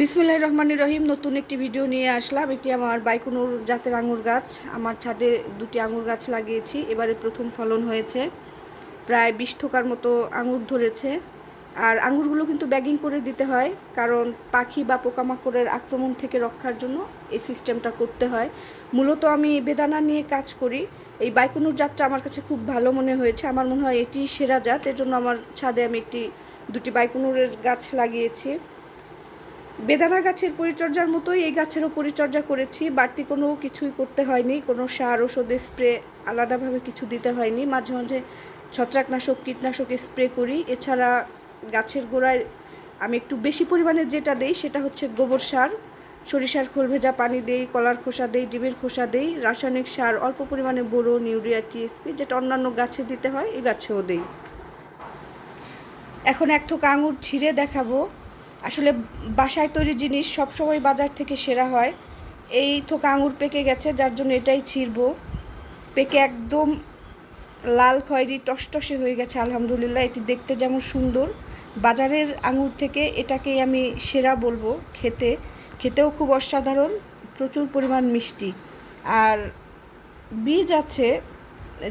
বিসমুল্লাহ রহমান রহিম, নতুন একটি ভিডিও নিয়ে আসলাম। এটি আমার বাইকুনুর জাতের আঙুর গাছ। আমার ছাদে দুটি আঙুর গাছ লাগিয়েছি। এবারে প্রথম ফলন হয়েছে। প্রায় বিশ থোকার মতো আঙুর ধরেছে। আর আঙুরগুলো কিন্তু ব্যাগিং করে দিতে হয়, কারণ পাখি বা পোকামাকড়ের আক্রমণ থেকে রক্ষার জন্য এই সিস্টেমটা করতে হয়। মূলত আমি বেদানা নিয়ে কাজ করি। এই বাইকুনুর জাতটা আমার কাছে খুব ভালো মনে হয়েছে। আমার মনে হয় এটি সেরা জাত। এর জন্য আমার ছাদে আমি একটি, দুটি বাইকুনুরের গাছ লাগিয়েছি। বেদানা গাছের পরিচর্যার মতোই এই গাছেরও পরিচর্যা করেছি। বাড়তি কোনো কিছুই করতে হয়নি। কোনো সার ওষুধের স্প্রে আলাদাভাবে কিছু দিতে হয়নি। মাঝে মাঝে ছত্রাকনাশক, কীটনাশক স্প্রে করি। এছাড়া গাছের গোড়ায় আমি একটু বেশি পরিমাণে যেটা দেই সেটা হচ্ছে গোবর সার। সরিষার খোল ভেজা পানি দেই, কলার খোসা দেই, ডিমের খোসা দেই, রাসায়নিক সার, অল্প পরিমাণে বোরন ইউরিয়া, টিএসপি যেটা অন্যান্য গাছে দিতে হয়, এই গাছেও দেই। এখন এক থোক আঙুর ছিঁড়ে দেখাবো। আসলে বাসায় তৈরি জিনিস সবসময় বাজার থেকে সেরা হয়। এই থোকা আঙুর পেকে গেছে, যার জন্য এটাই ছিঁড়বো। পেকে একদম লাল খয়েরি টসটসে হয়ে গেছে, আলহামদুলিল্লাহ। এটি দেখতে যেমন সুন্দর। বাজারের আঙুর থেকে এটাকেই আমি সেরা বলব খেতে। খেতেও খুব অসাধারণ, প্রচুর পরিমাণ মিষ্টি। আর বীজ আছে,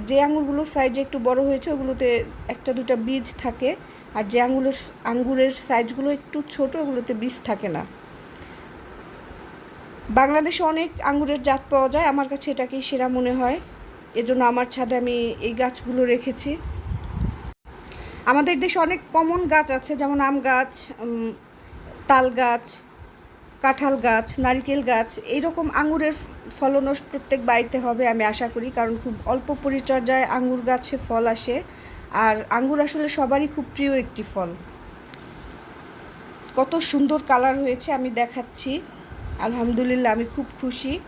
যে আঙুরগুলো সাইজে একটু বড় হয়েছে, ওগুলোতে একটা দুটা বীজ থাকে। আর যে আঙুলের আঙ্গুরের সাইজগুলো একটু ছোট, ওগুলোতে বীজ থাকে না। বাংলাদেশে অনেক আঙ্গুরের জাত পাওয়া যায়, আমার কাছে এটাকেই সেরা মনে হয়। এজন্য আমার ছাদে আমি এই গাছগুলো রেখেছি। আমাদের দেশে অনেক কমন গাছ আছে, যেমন আম গাছ তাল গাছ, কাঁঠাল গাছ, নারকেল গাছ, এইরকম আঙুরের ফলনও প্রত্যেক বাড়িতে হবে আমি আশা করি, কারণ খুব অল্প পরিচর্যায় আঙুর গাছে ফল আসে। আর আঙ্গুর আসলে সবারই খুব প্রিয় একটি ফল। কত সুন্দর কালার হয়েছে, আমি দেখাচ্ছি। আলহামদুলিল্লাহ, আমি খুব খুশি।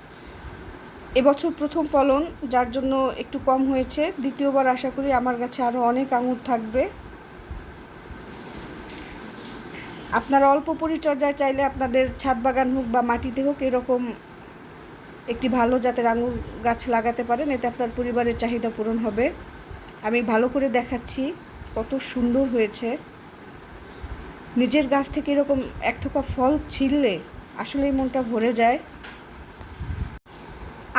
এবছর প্রথম ফলন, যার জন্য একটু কম হয়েছে। দ্বিতীয়বার আশা করি আমার কাছে আরও অনেক আঙুর থাকবে। আপনারা অল্প পরিচর্যায় চাইলে আপনাদের ছাদ বাগান হোক বা মাটিতে হোক, এরকম একটি ভালো জাতের আঙুর গাছ লাগাতে পারেন। এতে আপনার পরিবারের চাহিদা পূরণ হবে। আমি ভালো করে দেখাচ্ছি কত সুন্দর হয়েছে। নিজের গাছ থেকে এরকম এক থোকা ফল ছিললে আসলেই মনটা ভরে যায়।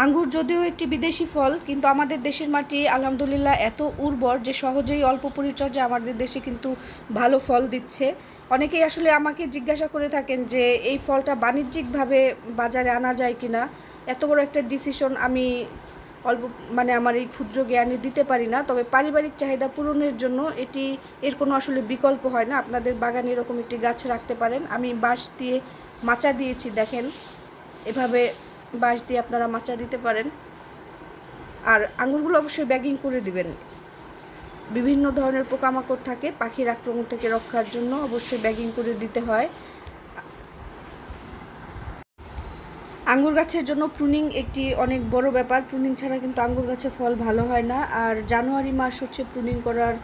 আঙ্গুর যদিও একটি বিদেশি ফল, কিন্তু আমাদের দেশের মাটি আলহামদুলিল্লাহ এত উর্বর যে সহজেই অল্প পরিচর্যা আমাদের দেশে কিন্তু ভালো ফল দিচ্ছে। অনেকেই আসলে আমাকে জিজ্ঞাসা করে থাকেন যে এই ফলটা বাণিজ্যিকভাবে বাজারে আনা যায় কিনা। এত বড় একটা ডিসিশন আমি অল্প মানে আমার এই ক্ষুদ্র জ্ঞানে দিতে পারি না। তবে পারিবারিক চাহিদা পূরণের জন্য এটি, এর কোনো আসলে বিকল্প হয় না। আপনাদের বাগানে এরকম একটি গাছ রাখতে পারেন। আমি বাঁশ দিয়ে মাচা দিয়েছি, দেখেন। এভাবে বাঁশ দিয়ে আপনারা মাচা দিতে পারেন। আর আঙুরগুলো অবশ্যই ব্যাগিং করে দিবেন। বিভিন্ন ধরনের পোকামাকড় থাকে, পাখির আক্রমণ থেকে রক্ষার জন্য অবশ্যই ব্যাগিং করে দিতে হয়। আঙ্গুর গাছের জন্য প্রুনিং একটি অনেক বড় ব্যাপার। প্রুনিং ছাড়া কিন্তু আঙ্গুর গাছে ফল ভালো হয় না। আর জানুয়ারি মাস হচ্ছে প্রুনিং করার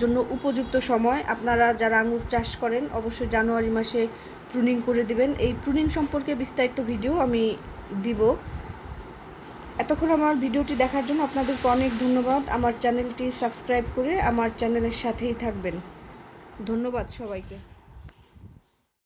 জন্য উপযুক্ত সময়। আপনারা যারা আঙ্গুর চাষ করেন, অবশ্যই জানুয়ারি মাসে প্রুনিং করে দিবেন। এই প্রুনিং সম্পর্কে বিস্তারিত ভিডিও আমি দিব। এতক্ষণ আমার ভিডিওটি দেখার জন্য আপনাদেরকে অনেক ধন্যবাদ। আমার চ্যানেলটি সাবস্ক্রাইব করে আমার চ্যানেলের সাথেই থাকবেন। ধন্যবাদ সবাইকে।